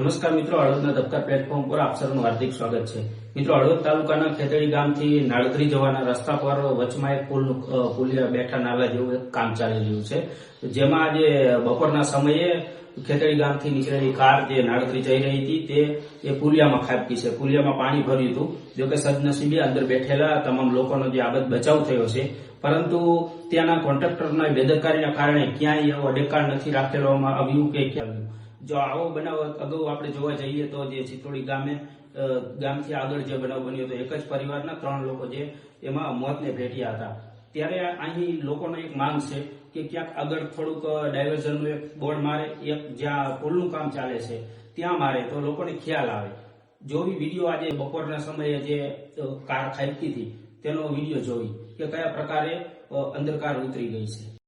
નમસ્કાર મિત્રો, હળવદના ધબકા પ્લેટફોર્મ પર આપ સૌનું હાર્દિક સ્વાગત છે. મિત્રો, હળવદ તાલુકાના ખેતડી ગામથી નાળદરી જવાના રસ્તા પર વચમાં એક પુલ પુલિયા બેઠા નાલા જેવું કામ ચાલી રહ્યું છે. જેમાં આજે બપોરના સમયે ખેતડી ગામથી નીકળેલી કાર જે નાળદરી જઈ રહી હતી, તે, એ પુલિયામાં ખાબકી છે. પુલિયામાં પાણી ભર્યું હતું. જોકે સદનસીબે અંદર બેઠેલા તમામ લોકોનો જે આબદ બચાવ થયો છે. પરંતુ ત્યાંના કોન્ટ્રાક્ટરના બેદરકારીના કારણે ક્યાંય એવો અડેકાળ નથી રાખેવામાં આવ્યું કે ક્યાં જો આવો બનાવ અગાઉ આપણે જોવા જઈએ તો જે ચિત્રોડી ગામે ગામથી આગળ જે બનાવ બન્યો હતો, એક જ પરિવારના ત્રણ લોકો જે એમાં મોતને ભેટ્યા હતા. ત્યારે અહીં લોકોનો એક માંગ છે કે ક્યાંક આગળ થોડુંક ડાયવર્ઝનનું એક બોર્ડ મારે, એક જ્યાં પુલનું કામ ચાલે છે, ત્યાં મારે, તો લોકોને ખ્યાલ આવે. જોવી વીડિયો આજે બપોરના સમયે જે કાર ખાબકી હતી, તેનો વીડિયો જોઈ કે કયા પ્રકારે અંધકાર ઉતરી ગઈ છે.